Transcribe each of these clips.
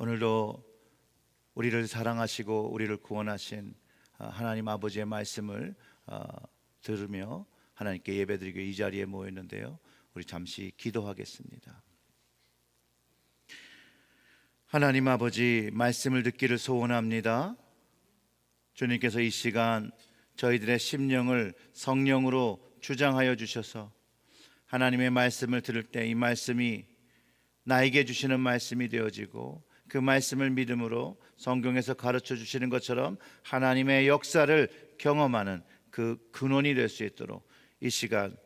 오늘도 우리를 사랑하시고 우리를 구원하신 어, 하나님 아버지의 말씀을 어, 들으며 하나님께 예배드리고 이 자리에 모였는데요. 우리 잠시 기도하겠습니다. 하나님 아버지 말씀을 듣기를 소원합니다. 주님께서 이 시간 저희들의 심령을 성령으로 주장하여 주셔서 하나님의 말씀을 들을 때 이 말씀이 나에게 주시는 말씀이 되어지고 그 말씀을 믿음으로 성경에서 가르쳐 주시는 것처럼 하나님의 역사를 경험하는 그 근원이 될 수 있도록 이 시간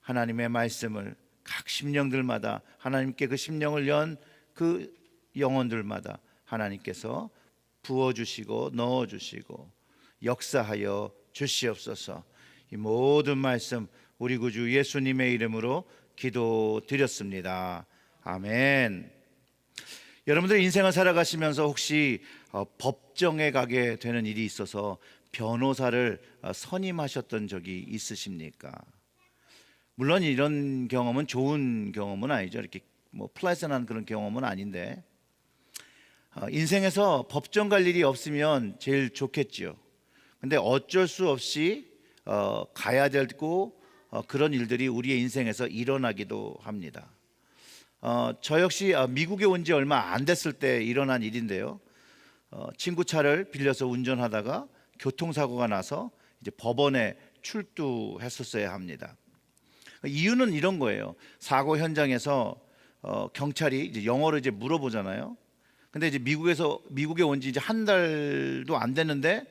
하나님의 말씀을 각 심령들마다 하나님께 그 심령을 연 그 영혼들마다 하나님께서 부어 주시고 넣어 주시고 역사하여 주시옵소서. 이 모든 말씀 우리 구주 예수님의 이름으로 기도드렸습니다. 아멘. 여러분들 인생을 살아가시면서 혹시 어, 법정에 가게 되는 일이 있어서 변호사를 어, 선임하셨던 적이 있으십니까? 물론 이런 경험은 좋은 경험은 아니죠. 이렇게 뭐 플레이선한 그런 경험은 아닌데 어, 인생에서 법정 갈 일이 없으면 제일 좋겠지요. 근데 어쩔 수 없이 어, 가야 되고 어, 그런 일들이 우리의 인생에서 일어나기도 합니다. 어, 저 역시 어, 미국에 온 지 얼마 안 됐을 때 일어난 일인데요. 어, 친구 차를 빌려서 운전하다가 교통사고가 나서 이제 법원에 출두했었어야 합니다. 이유는 이런 거예요. 사고 현장에서 어, 경찰이 이제 영어로 이제 물어보잖아요. 근데 이제 미국에서 미국에 온 지 이제 한 달도 안 됐는데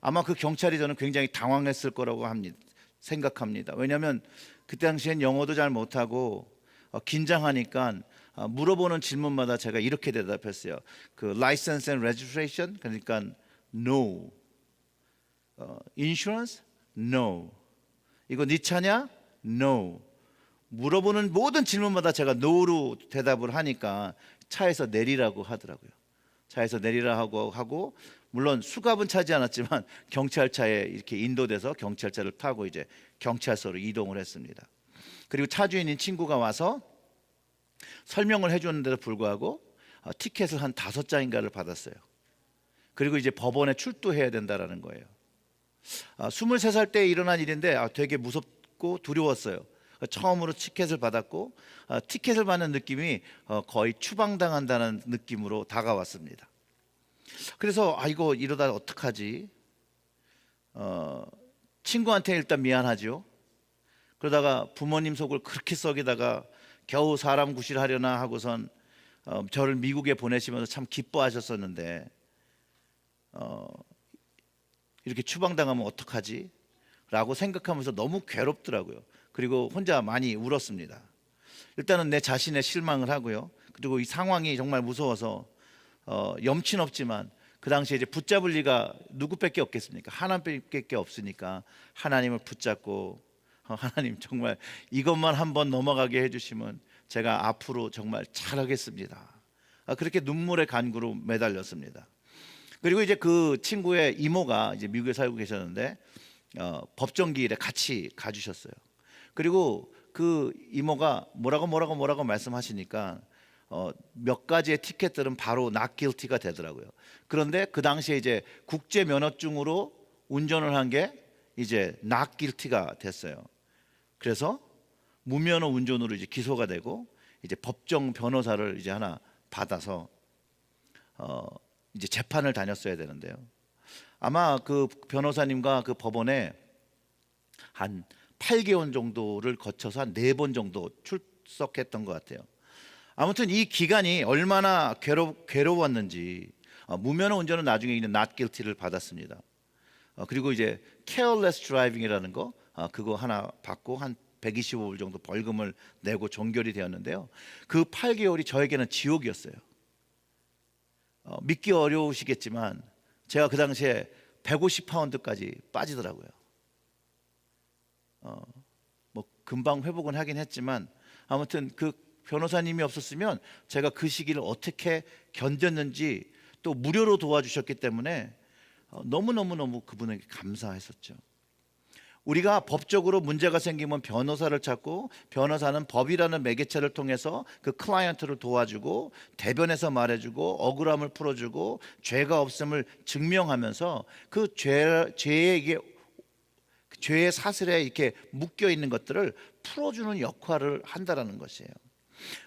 아마 그 경찰이 저는 굉장히 당황했을 거라고 합니다. 생각합니다. 왜냐하면 그때 당시엔 영어도 잘 못하고 어, 긴장하니까 어, 물어보는 질문마다 제가 이렇게 대답했어요. 그 license and registration 그러니까 no, 어, insurance no, 이거 네 차냐 no. 물어보는 모든 질문마다 제가 no로 대답을 하니까 차에서 내리라고 하더라고요. 차에서 내리라 하고 하고 물론 수갑은 차지 않았지만 경찰차에 이렇게 인도돼서 경찰차를 타고 이제 경찰서로 이동을 했습니다. 그리고 차 주인인 친구가 와서 설명을 해주는데도 불구하고 어, 티켓을 한 다섯 장인가를 받았어요. 그리고 이제 법원에 출두해야 된다라는 거예요. 아, 23살 때 일어난 일인데 아, 되게 무섭고 두려웠어요. 처음으로 티켓을 받았고 아, 티켓을 받는 느낌이 어, 거의 추방당한다는 느낌으로 다가왔습니다. 그래서 아 이거 이러다 어떡하지? 어, 친구한테 일단 미안하죠. 그러다가 부모님 속을 그렇게 썩이다가 겨우 사람 구실하려나 하고선 어, 저를 미국에 보내시면서 참 기뻐하셨었는데 어, 이렇게 추방당하면 어떡하지? 라고 생각하면서 너무 괴롭더라고요. 그리고 혼자 많이 울었습니다. 일단은 내 자신의 실망을 하고요. 그리고 이 상황이 정말 무서워서 어, 염친 없지만 그 당시에 이제 붙잡을 리가 누구밖에 없겠습니까? 하나님밖에 없으니까 하나님을 붙잡고 어, 하나님 정말 이것만 한번 넘어가게 해주시면 제가 앞으로 정말 잘하겠습니다. 아, 그렇게 눈물의 간구로 매달렸습니다. 그리고 이제 그 친구의 이모가 이제 미국에 살고 계셨는데 어, 법정기 일에 같이 가주셨어요. 그리고 그 이모가 뭐라고 뭐라고 뭐라고 말씀하시니까 어, 몇 가지의 티켓들은 바로 guilty가 되더라고요. 그런데 그 당시에 이제 국제 면허증으로 운전을 한 게 이제 guilty가 됐어요. 그래서 무면허 운전으로 이제 기소가 되고 이제 법정 변호사를 이제 하나 받아서 어, 이제 재판을 다녔어야 되는데요. 아마 그 변호사님과 그 법원에 한 8개월 정도를 거쳐서 한 네 번 정도 출석했던 것 같아요. 아무튼 이 기간이 얼마나 괴로, 괴로웠는지 어, 무면허 운전은 나중에 있는 not guilty를 받았습니다. 어, 그리고 이제 careless driving이라는 거 어, 그거 하나 받고 한 125불 정도 벌금을 내고 종결이 되었는데요. 그 8개월이 저에게는 지옥이었어요. 어, 믿기 어려우시겠지만 제가 그 당시에 150파운드까지 빠지더라고요. 어, 뭐 금방 회복은 하긴 했지만 아무튼 그 변호사님이 없었으면 제가 그 시기를 어떻게 견뎠는지 또 무료로 도와주셨기 때문에 어, 너무 너무 너무 그분에게 감사했었죠. 우리가 법적으로 문제가 생기면 변호사를 찾고 변호사는 법이라는 매개체를 통해서 그 클라이언트를 도와주고 대변해서 말해주고 억울함을 풀어주고 죄가 없음을 증명하면서 그 죄, 죄에게 죄의 사슬에 이렇게 묶여 있는 것들을 풀어주는 역할을 한다라는 것이에요.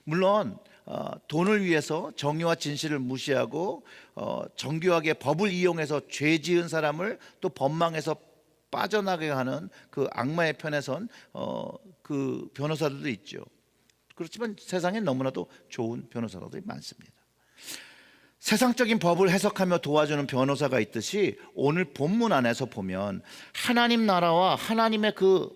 물론 어, 돈을 위해서 정의와 진실을 무시하고 어, 정교하게 법을 이용해서 죄 지은 사람을 또 법망에서 빠져나가게 하는 그 악마의 편에선 어, 그 변호사들도 있죠. 그렇지만 세상에 너무나도 좋은 변호사들이 많습니다. 세상적인 법을 해석하며 도와주는 변호사가 있듯이 오늘 본문 안에서 보면 하나님 나라와 하나님의 그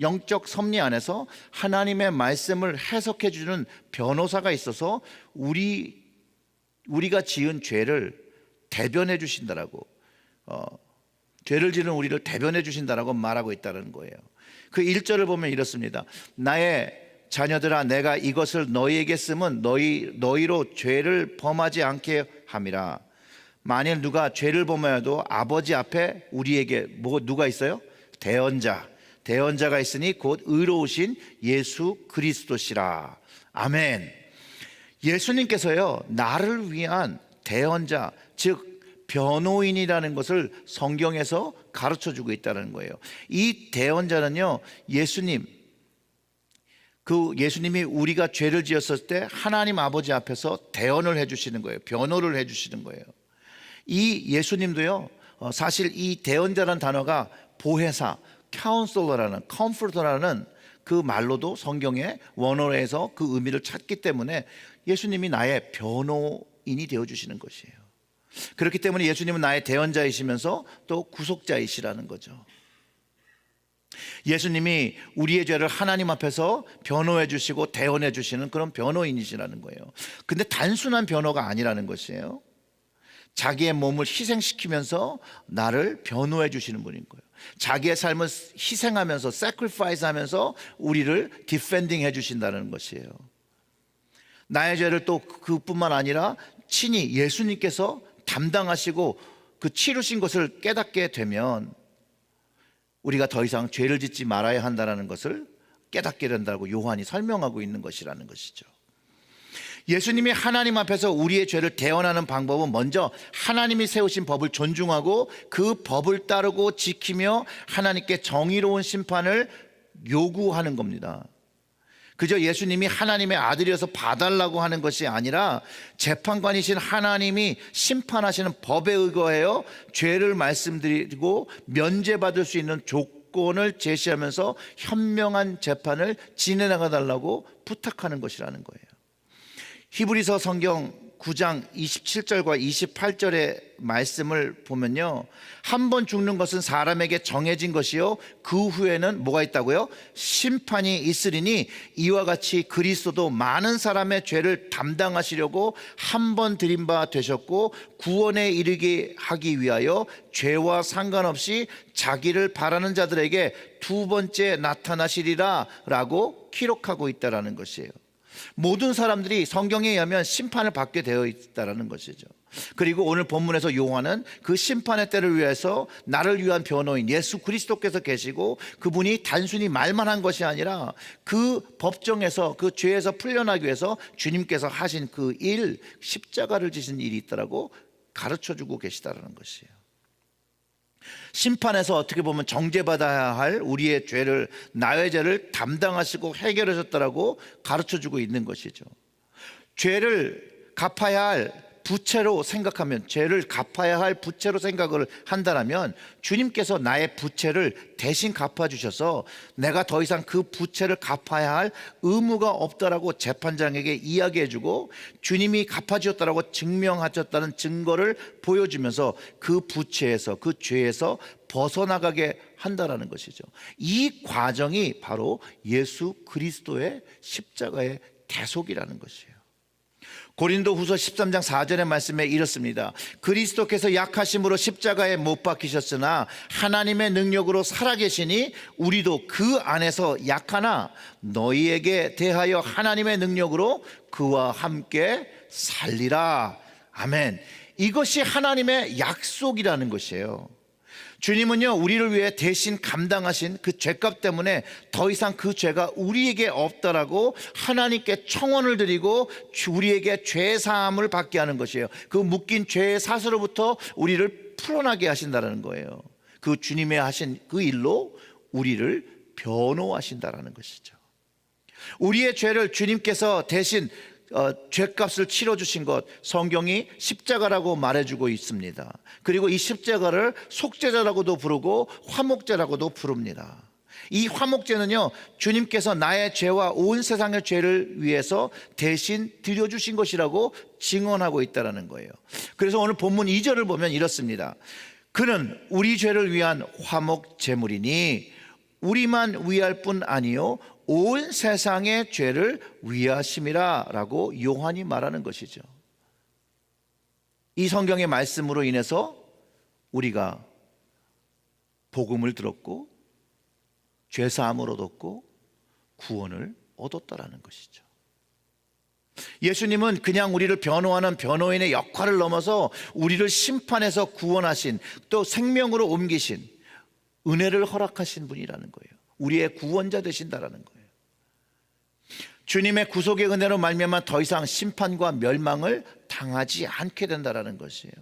영적 섭리 안에서 하나님의 말씀을 해석해 주는 변호사가 있어서 우리 우리가 지은 죄를 대변해 주신다라고 어, 죄를 지은 우리를 대변해 주신다라고 말하고 있다는 거예요. 그 1절을 보면 이렇습니다. 나의 자녀들아 내가 이것을 너희에게 쓰면 너희 너희로 죄를 범하지 않게 함이라. 만일 누가 죄를 범하여도 아버지 앞에 우리에게 뭐 누가 있어요? 대언자. 대언자가 있으니 곧 의로우신 예수 그리스도시라. 아멘. 예수님께서요, 나를 위한 대언자, 즉, 변호인이라는 것을 성경에서 가르쳐 주고 있다는 거예요. 이 대언자는요, 예수님, 그 예수님이 우리가 죄를 지었을 때 하나님 아버지 앞에서 대언을 해주시는 거예요. 변호를 해주시는 거예요. 이 예수님도요, 어, 사실 이 대언자라는 단어가 보혜사, 카운슬러라는, 컴포터라는 그 말로도 성경의 원어에서 그 의미를 찾기 때문에 예수님이 나의 변호인이 되어 주시는 것이에요. 그렇기 때문에 예수님은 나의 대언자이시면서 또 구속자이시라는 거죠. 예수님이 우리의 죄를 하나님 앞에서 변호해 주시고 대언해 주시는 그런 변호인이시라는 거예요. 근데 단순한 변호가 아니라는 것이에요. 자기의 몸을 희생시키면서 나를 변호해 주시는 분인 거예요. 자기의 삶을 희생하면서 sacrifice 하면서 우리를 디펜딩 해 주신다는 것이에요. 나의 죄를 또 그뿐만 아니라 친히 예수님께서 담당하시고 그 치르신 것을 깨닫게 되면 우리가 더 이상 죄를 짓지 말아야 한다는 것을 깨닫게 된다고 요한이 설명하고 있는 것이라는 것이죠. 예수님이 하나님 앞에서 우리의 죄를 대언하는 방법은 먼저 하나님이 세우신 법을 존중하고 그 법을 따르고 지키며 하나님께 정의로운 심판을 요구하는 겁니다. 그저 예수님이 하나님의 아들이어서 봐달라고 하는 것이 아니라 재판관이신 하나님이 심판하시는 법에 의거하여 죄를 말씀드리고 면제받을 수 있는 조건을 제시하면서 현명한 재판을 진행해 달라고 부탁하는 것이라는 거예요. 히브리서 성경 9장 27절과 28절의 말씀을 보면요. 한 번 죽는 것은 사람에게 정해진 것이요. 그 후에는 뭐가 있다고요? 심판이 있으리니 이와 같이 그리스도도 많은 사람의 죄를 담당하시려고 한 번 드린 바 되셨고 구원에 이르게 하기 위하여 죄와 상관없이 자기를 바라는 자들에게 두 번째 나타나시리라 라고 기록하고 있다라는 것이에요. 모든 사람들이 성경에 의하면 심판을 받게 되어 있다라는 것이죠. 그리고 오늘 본문에서 요한은 그 심판의 때를 위해서 나를 위한 변호인 예수 그리스도께서 계시고 그분이 단순히 말만 한 것이 아니라 그 법정에서 그 죄에서 풀려나기 위해서 주님께서 하신 그 일 십자가를 지신 일이 있더라고 가르쳐 주고 계시다라는 것이에요. 심판에서 어떻게 보면 정죄받아야 할 우리의 죄를 나의 죄를 담당하시고 해결하셨다라고 가르쳐 주고 있는 것이죠. 죄를 갚아야 할 부채로 생각하면 죄를 갚아야 할 부채로 생각을 한다면 주님께서 나의 부채를 대신 갚아 주셔서 내가 더 이상 그 부채를 갚아야 할 의무가 없다라고 재판장에게 이야기해 주고 주님이 갚아 주셨다라고 증명하셨다는 증거를 보여주면서 그 부채에서 그 죄에서 벗어나가게 한다라는 것이죠. 이 과정이 바로 예수 그리스도의 십자가의 대속이라는 것이에요. 고린도 후서 13장 4절의 말씀에 이렇습니다. 그리스도께서 약하심으로 십자가에 못 박히셨으나 하나님의 능력으로 살아계시니 우리도 그 안에서 약하나 너희에게 대하여 하나님의 능력으로 그와 함께 살리라. 아멘. 이것이 하나님의 약속이라는 것이에요. 주님은요, 우리를 위해 대신 감당하신 그 죄값 때문에 더 이상 그 죄가 우리에게 없다라고 하나님께 청원을 드리고 주- 우리에게 죄 사함을 받게 하는 것이에요. 그 묶인 죄의 사슬로부터 우리를 풀어나게 하신다는 거예요. 그 주님의 하신 그 일로 우리를 변호하신다라는 것이죠. 우리의 죄를 주님께서 대신 어, 죄값을 치러 주신 것 성경이 십자가라고 말해주고 있습니다. 그리고 이 십자가를 속죄자라고도 부르고 화목제라고도 부릅니다. 이 화목제는요 주님께서 나의 죄와 온 세상의 죄를 위해서 대신 드려주신 것이라고 증언하고 있다라는 거예요. 그래서 오늘 본문 2절을 보면 이렇습니다. 그는 우리 죄를 위한 화목 제물이니 우리만 위할 뿐 아니요 온 세상의 죄를 위하심이라라고 요한이 말하는 것이죠. 이 성경의 말씀으로 인해서 우리가 복음을 들었고 죄 사함을 얻었고 구원을 얻었다라는 것이죠. 예수님은 그냥 우리를 변호하는 변호인의 역할을 넘어서 우리를 심판해서 구원하신 또 생명으로 옮기신 은혜를 허락하신 분이라는 거예요. 우리의 구원자 되신다라는 거예요. 주님의 구속의 은혜로 말미암아 더 이상 심판과 멸망을 당하지 않게 된다라는 것이에요.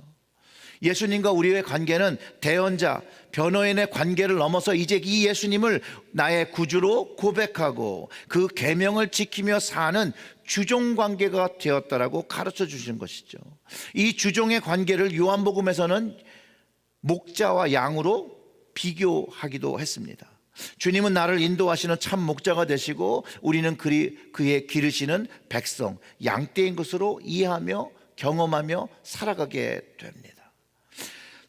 예수님과 우리의 관계는 대언자, 변호인의 관계를 넘어서 이제 이 예수님을 나의 구주로 고백하고 그 계명을 지키며 사는 주종 관계가 되었다라고 가르쳐 주신 것이죠. 이 주종의 관계를 요한복음에서는 목자와 양으로 비교하기도 했습니다. 주님은 나를 인도하시는 참 목자가 되시고 우리는 그리, 그의 기르시는 백성, 양떼인 것으로 이해하며 경험하며 살아가게 됩니다.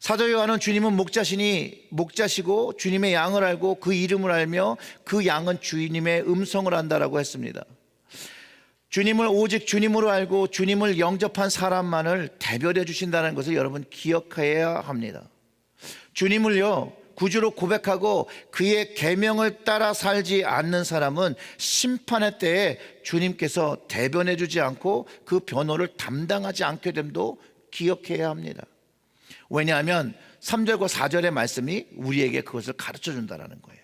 사도 요한은 주님은 목자시니 목자시고 주님의 양을 알고 그 이름을 알며 그 양은 주님의 음성을 안다라고 했습니다. 주님을 오직 주님으로 알고 주님을 영접한 사람만을 대별해 주신다는 것을 여러분 기억해야 합니다. 주님을요 구주로 고백하고 그의 계명을 따라 살지 않는 사람은 심판의 때에 주님께서 대변해 주지 않고 그 변호를 담당하지 않게 됨도 기억해야 합니다. 왜냐하면 3절과 4절의 말씀이 우리에게 그것을 가르쳐 준다라는 거예요.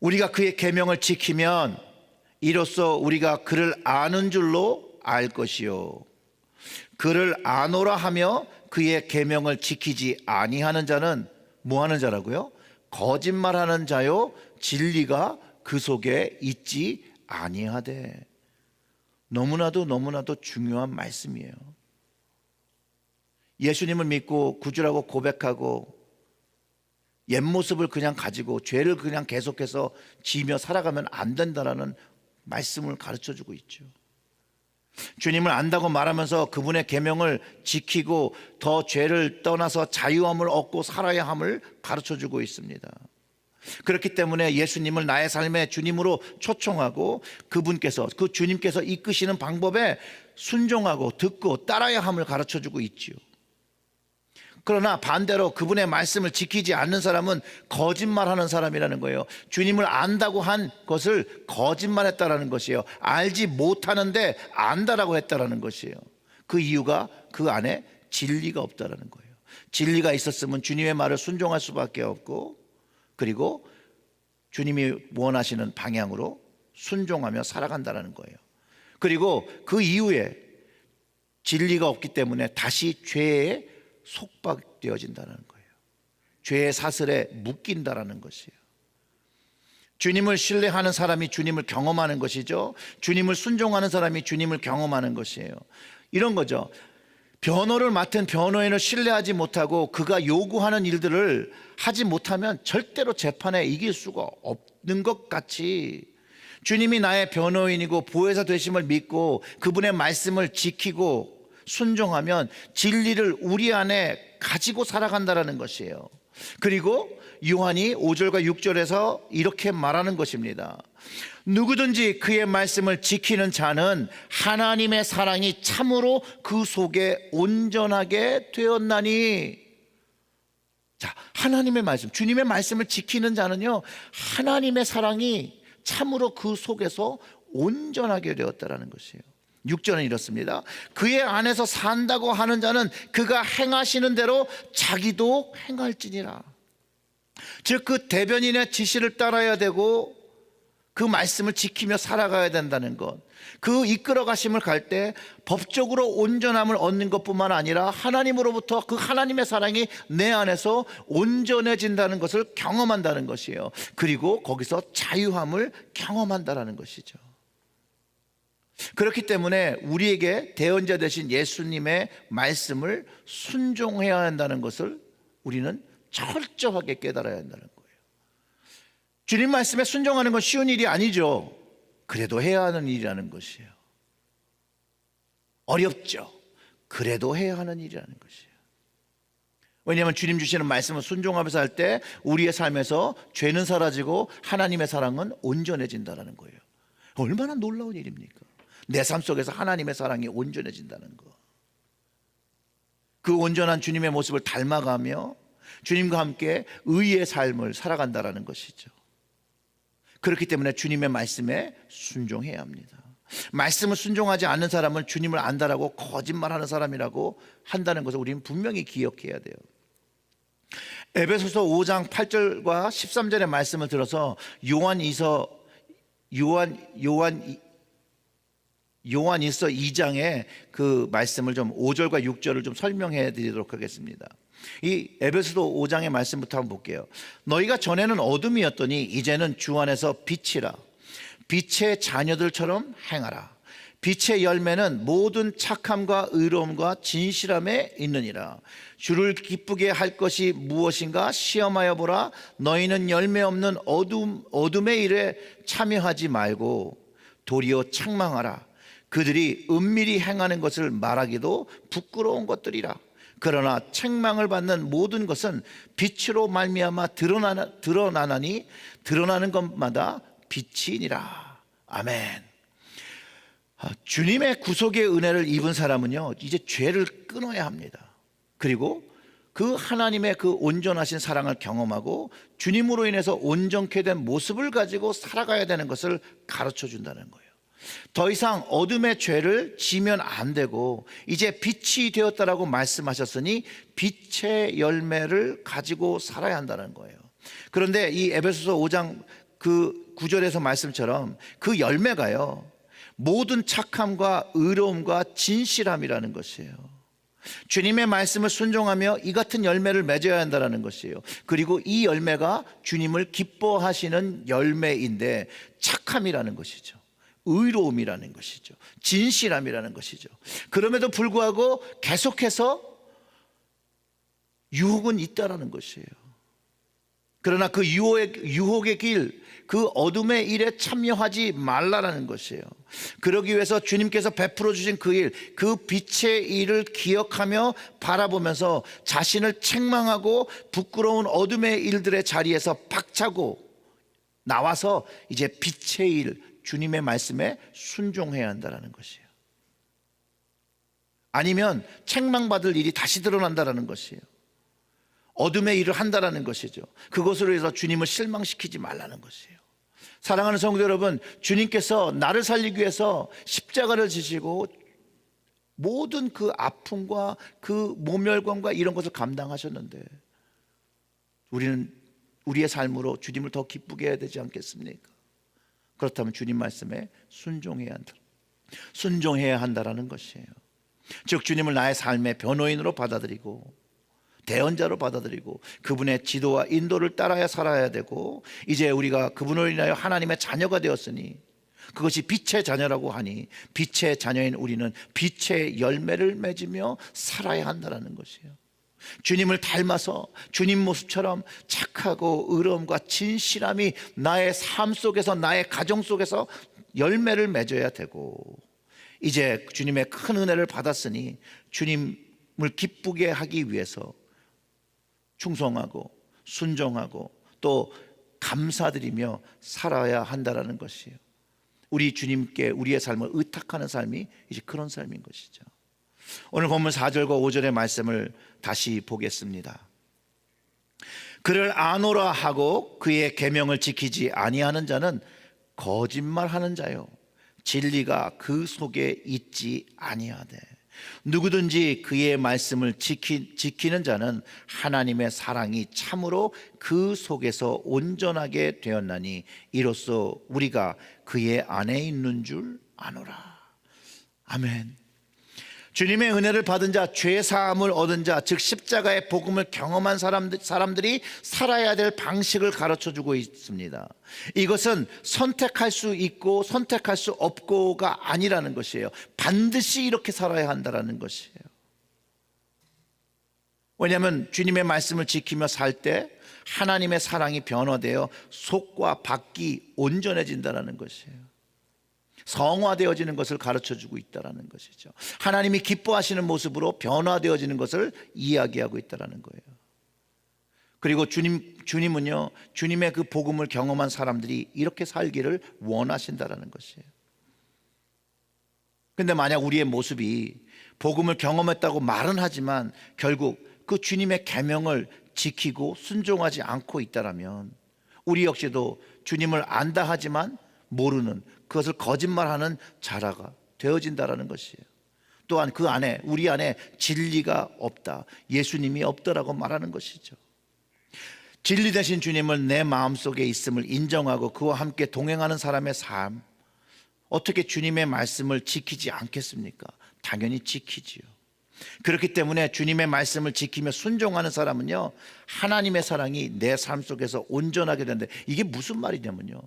우리가 그의 계명을 지키면 이로써 우리가 그를 아는 줄로 알 것이요 그를 아노라 하며 그의 계명을 지키지 아니하는 자는 뭐 하는 자라고요? 거짓말하는 자요 진리가 그 속에 있지 아니하되 너무나도 너무나도 중요한 말씀이에요. 예수님을 믿고 구주라고 고백하고 옛 모습을 그냥 가지고 죄를 그냥 계속해서 지며 살아가면 안 된다라는 말씀을 가르쳐 주고 있죠. 주님을 안다고 말하면서 그분의 계명을 지키고 더 죄를 떠나서 자유함을 얻고 살아야 함을 가르쳐 주고 있습니다. 그렇기 때문에 예수님을 나의 삶의 주님으로 초청하고 그분께서 그 주님께서 이끄시는 방법에 순종하고 듣고 따라야 함을 가르쳐 주고 있지요. 그러나 반대로 그분의 말씀을 지키지 않는 사람은 거짓말하는 사람이라는 거예요. 주님을 안다고 한 것을 거짓말했다라는 것이에요. 알지 못하는데 안다라고 했다라는 것이에요. 그 이유가 그 안에 진리가 없다라는 거예요. 진리가 있었으면 주님의 말을 순종할 수밖에 없고 그리고 주님이 원하시는 방향으로 순종하며 살아간다라는 거예요. 그리고 그 이후에 진리가 없기 때문에 다시 죄에 속박되어진다는 거예요. 죄의 사슬에 묶인다라는 것이에요. 주님을 신뢰하는 사람이 주님을 경험하는 것이죠. 주님을 순종하는 사람이 주님을 경험하는 것이에요. 이런 거죠. 변호를 맡은 변호인을 신뢰하지 못하고 그가 요구하는 일들을 하지 못하면 절대로 재판에 이길 수가 없는 것 같이 주님이 나의 변호인이고 보혜사 되심을 믿고 그분의 말씀을 지키고 순종하면 진리를 우리 안에 가지고 살아간다라는 것이에요. 그리고 요한이 5절과 6절에서 이렇게 말하는 것입니다. 누구든지 그의 말씀을 지키는 자는 하나님의 사랑이 참으로 그 속에 온전하게 되었나니 자, 하나님의 말씀, 주님의 말씀을 지키는 자는요, 하나님의 사랑이 참으로 그 속에서 온전하게 되었다라는 것이에요. 6절은 이렇습니다. 그의 안에서 산다고 하는 자는 그가 행하시는 대로 자기도 행할지니라. 즉 그 대변인의 지시를 따라야 되고 그 말씀을 지키며 살아가야 된다는 것. 그 이끌어 가심을 갈 때 법적으로 온전함을 얻는 것뿐만 아니라 하나님으로부터 그 하나님의 사랑이 내 안에서 온전해진다는 것을 경험한다는 것이에요. 그리고 거기서 자유함을 경험한다는 것이죠. 그렇기 때문에 우리에게 대언자 되신 예수님의 말씀을 순종해야 한다는 것을 우리는 철저하게 깨달아야 한다는 거예요. 주님 말씀에 순종하는 건 쉬운 일이 아니죠. 그래도 해야 하는 일이라는 것이에요. 어렵죠. 그래도 해야 하는 일이라는 것이에요. 왜냐하면 주님 주시는 말씀을 순종하면서 할 때 우리의 삶에서 죄는 사라지고 하나님의 사랑은 온전해진다는 거예요. 얼마나 놀라운 일입니까? 내 삶 속에서 하나님의 사랑이 온전해진다는 거. 그 온전한 주님의 모습을 닮아가며 주님과 함께 의의 삶을 살아간다라는 것이죠. 그렇기 때문에 주님의 말씀에 순종해야 합니다. 말씀을 순종하지 않는 사람은 주님을 안다라고 거짓말하는 사람이라고 한다는 것을 우리는 분명히 기억해야 돼요. 에베소서 5장 8절과 13절의 말씀을 들어서 요한 이서 요한 요한 요한 일서 2장의 그 말씀을 좀 5절과 6절을 좀 설명해 드리도록 하겠습니다. 이 에베소서 5장의 말씀부터 한번 볼게요. 너희가 전에는 어둠이었더니 이제는 주 안에서 빛이라. 빛의 자녀들처럼 행하라. 빛의 열매는 모든 착함과 의로움과 진실함에 있느니라. 주를 기쁘게 할 것이 무엇인가 시험하여 보라. 너희는 열매 없는 어둠 어둠의 일에 참여하지 말고 도리어 책망하라. 그들이 은밀히 행하는 것을 말하기도 부끄러운 것들이라. 그러나 책망을 받는 모든 것은 빛으로 말미암아 드러나나, 드러나나니 드러나는 것마다 빛이니라. 아멘. 아, 주님의 구속의 은혜를 입은 사람은요, 이제 죄를 끊어야 합니다. 그리고 그 하나님의 그 온전하신 사랑을 경험하고 주님으로 인해서 온전케 된 모습을 가지고 살아가야 되는 것을 가르쳐 준다는 거예요. 더 이상 어둠의 죄를 지면 안 되고 이제 빛이 되었다라고 말씀하셨으니 빛의 열매를 가지고 살아야 한다는 거예요. 그런데 이 에베소서 5장 그 구절에서 말씀처럼 그 열매가요. 모든 착함과 의로움과 진실함이라는 것이에요. 주님의 말씀을 순종하며 이 같은 열매를 맺어야 한다는 것이에요. 그리고 이 열매가 주님을 기뻐하시는 열매인데 착함이라는 것이죠. 의로움이라는 것이죠. 진실함이라는 것이죠. 그럼에도 불구하고 계속해서 유혹은 있다라는 것이에요. 그러나 그 유혹의, 유혹의 길, 그 어둠의 일에 참여하지 말라라는 것이에요. 그러기 위해서 주님께서 베풀어 주신 그 일, 그 빛의 일을 기억하며 바라보면서 자신을 책망하고 부끄러운 어둠의 일들의 자리에서 박차고 나와서 이제 빛의 일, 주님의 말씀에 순종해야 한다는 것이에요. 아니면 책망받을 일이 다시 드러난다는 것이에요. 어둠의 일을 한다라는 것이죠. 그것으로 해서 주님을 실망시키지 말라는 것이에요. 사랑하는 성도 여러분, 주님께서 나를 살리기 위해서 십자가를 지시고 모든 그 아픔과 그 모멸감과 이런 것을 감당하셨는데 우리는 우리의 삶으로 주님을 더 기쁘게 해야 되지 않겠습니까? 그렇다면 주님 말씀에 순종해야 한다. 순종해야 한다라는 것이에요. 즉 주님을 나의 삶의 변호인으로 받아들이고 대언자로 받아들이고 그분의 지도와 인도를 따라야 살아야 되고 이제 우리가 그분을 인하여 하나님의 자녀가 되었으니 그것이 빛의 자녀라고 하니 빛의 자녀인 우리는 빛의 열매를 맺으며 살아야 한다는 것이에요. 주님을 닮아서 주님 모습처럼 착하고 의로움과 진실함이 나의 삶 속에서 나의 가정 속에서 열매를 맺어야 되고 이제 주님의 큰 은혜를 받았으니 주님을 기쁘게 하기 위해서 충성하고 순종하고 또 감사드리며 살아야 한다라는 것이에요. 우리 주님께 우리의 삶을 의탁하는 삶이 이제 그런 삶인 것이죠. 오늘 본문 4절과 5절의 말씀을 다시 보겠습니다. 그를 아노라 하고 그의 계명을 지키지 아니하는 자는 거짓말하는 자요 진리가 그 속에 있지 아니하되 누구든지 그의 말씀을 지키, 지키는 자는 하나님의 사랑이 참으로 그 속에서 온전하게 되었나니 이로써 우리가 그의 안에 있는 줄 아노라. 아멘. 주님의 은혜를 받은 자, 죄 사함을 얻은 자, 즉 십자가의 복음을 경험한 사람들, 사람들이 살아야 될 방식을 가르쳐 주고 있습니다. 이것은 선택할 수 있고 선택할 수 없고가 아니라는 것이에요. 반드시 이렇게 살아야 한다라는 것이에요. 왜냐하면 주님의 말씀을 지키며 살 때 하나님의 사랑이 변화되어 속과 밖이 온전해진다라는 것이에요. 성화되어지는 것을 가르쳐 주고 있다라는 것이죠. 하나님이 기뻐하시는 모습으로 변화되어지는 것을 이야기하고 있다라는 거예요. 그리고 주님 주님은요. 주님의 그 복음을 경험한 사람들이 이렇게 살기를 원하신다라는 것이에요. 근데 만약 우리의 모습이 복음을 경험했다고 말은 하지만 결국 그 주님의 계명을 지키고 순종하지 않고 있다라면 우리 역시도 주님을 안다 하지만 모르는 그것을 거짓말하는 자라가 되어진다라는 것이에요. 또한 그 안에 우리 안에 진리가 없다. 예수님이 없다라고 말하는 것이죠. 진리 대신 주님을 내 마음속에 있음을 인정하고 그와 함께 동행하는 사람의 삶 어떻게 주님의 말씀을 지키지 않겠습니까? 당연히 지키지요. 그렇기 때문에 주님의 말씀을 지키며 순종하는 사람은요, 하나님의 사랑이 내 삶 속에서 온전하게 되는데 이게 무슨 말이냐면요.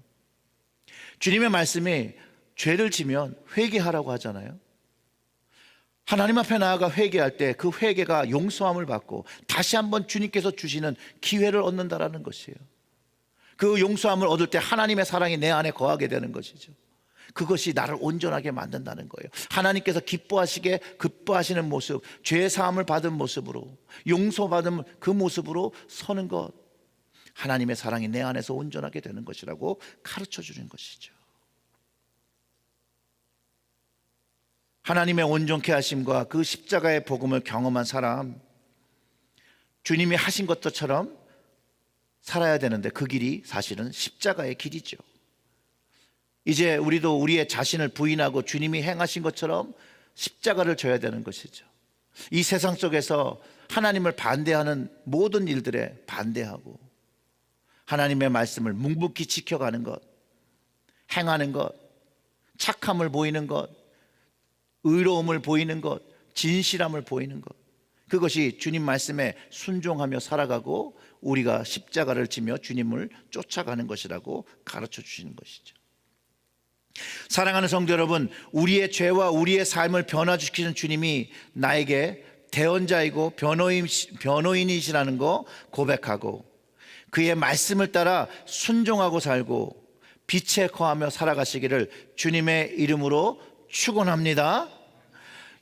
주님의 말씀이 죄를 지면 회개하라고 하잖아요. 하나님 앞에 나아가 회개할 때 그 회개가 용서함을 받고 다시 한번 주님께서 주시는 기회를 얻는다라는 것이에요. 그 용서함을 얻을 때 하나님의 사랑이 내 안에 거하게 되는 것이죠. 그것이 나를 온전하게 만든다는 거예요. 하나님께서 기뻐하시게 기뻐하시는 모습, 죄 사함을 받은 모습으로 용서받은 그 모습으로 서는 것. 하나님의 사랑이 내 안에서 온전하게 되는 것이라고 가르쳐 주는 것이죠. 하나님의 온전케 하심과 그 십자가의 복음을 경험한 사람, 주님이 하신 것처럼 살아야 되는데 그 길이 사실은 십자가의 길이죠. 이제 우리도 우리의 자신을 부인하고 주님이 행하신 것처럼 십자가를 져야 되는 것이죠. 이 세상 속에서 하나님을 반대하는 모든 일들에 반대하고 하나님의 말씀을 묵묵히 지켜가는 것, 행하는 것, 착함을 보이는 것, 의로움을 보이는 것, 진실함을 보이는 것. 그것이 주님 말씀에 순종하며 살아가고 우리가 십자가를 지며 주님을 쫓아가는 것이라고 가르쳐 주시는 것이죠. 사랑하는 성도 여러분, 우리의 죄와 우리의 삶을 변화시키는 주님이 나에게 대언자이고 변호인, 변호인이시라는 거 고백하고 그의 말씀을 따라 순종하고 살고 빛에 거하며 살아가시기를 주님의 이름으로 축원합니다.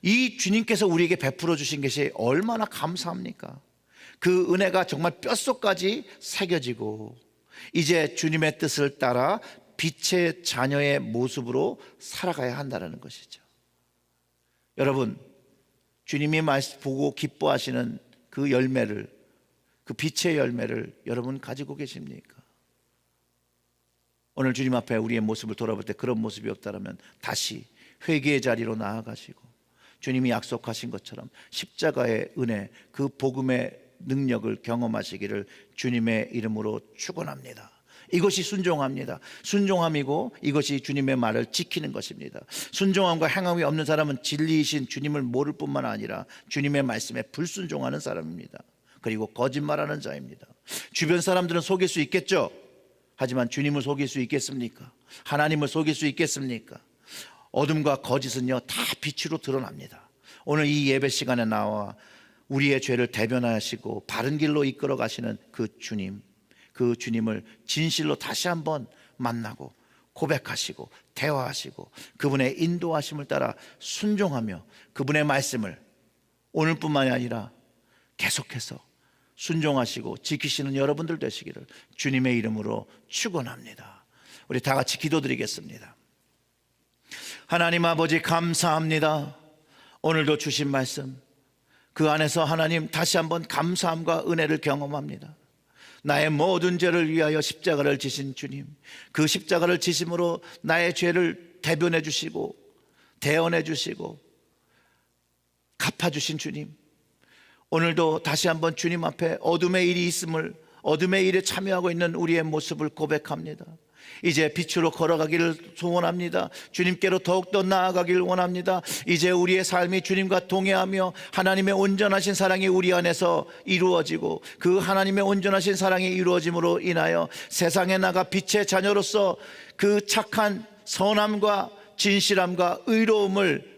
이 주님께서 우리에게 베풀어 주신 것이 얼마나 감사합니까? 그 은혜가 정말 뼛속까지 새겨지고 이제 주님의 뜻을 따라 빛의 자녀의 모습으로 살아가야 한다는 것이죠. 여러분, 주님이 보고 기뻐하시는 그 열매를, 그 빛의 열매를 여러분 가지고 계십니까? 오늘 주님 앞에 우리의 모습을 돌아볼 때 그런 모습이 없다면 다시 회개의 자리로 나아가시고 주님이 약속하신 것처럼 십자가의 은혜, 그 복음의 능력을 경험하시기를 주님의 이름으로 축원합니다. 이것이 순종합니다. 순종함이고 이것이 주님의 말을 지키는 것입니다. 순종함과 행함이 없는 사람은 진리이신 주님을 모를 뿐만 아니라 주님의 말씀에 불순종하는 사람입니다. 그리고 거짓말하는 자입니다. 주변 사람들은 속일 수 있겠죠. 하지만 주님을 속일 수 있겠습니까? 하나님을 속일 수 있겠습니까? 어둠과 거짓은요 다 빛으로 드러납니다. 오늘 이 예배 시간에 나와 우리의 죄를 대변하시고 바른 길로 이끌어 가시는 그 주님, 그 주님을 진실로 다시 한번 만나고 고백하시고 대화하시고 그분의 인도하심을 따라 순종하며 그분의 말씀을 오늘뿐만이 아니라 계속해서 순종하시고 지키시는 여러분들 되시기를 주님의 이름으로 축원합니다. 우리 다 같이 기도드리겠습니다. 하나님 아버지 감사합니다. 오늘도 주신 말씀 그 안에서 하나님 다시 한번 감사함과 은혜를 경험합니다. 나의 모든 죄를 위하여 십자가를 지신 주님, 그 십자가를 지심으로 나의 죄를 대변해 주시고 대언해 주시고 갚아 주신 주님. 오늘도 다시 한번 주님 앞에 어둠의 일이 있음을 어둠의 일에 참여하고 있는 우리의 모습을 고백합니다. 이제 빛으로 걸어가기를 소원합니다. 주님께로 더욱더 나아가기를 원합니다. 이제 우리의 삶이 주님과 동행하며 하나님의 온전하신 사랑이 우리 안에서 이루어지고 그 하나님의 온전하신 사랑이 이루어짐으로 인하여 세상에 나가 빛의 자녀로서 그 착한 선함과 진실함과 의로움을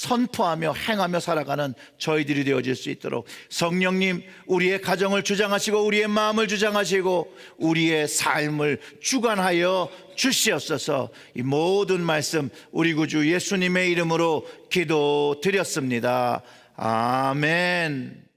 선포하며 행하며 살아가는 저희들이 되어질 수 있도록 성령님 우리의 가정을 주장하시고 우리의 마음을 주장하시고 우리의 삶을 주관하여 주시옵소서 이 모든 말씀 우리 구주 예수님의 이름으로 기도드렸습니다. 아멘.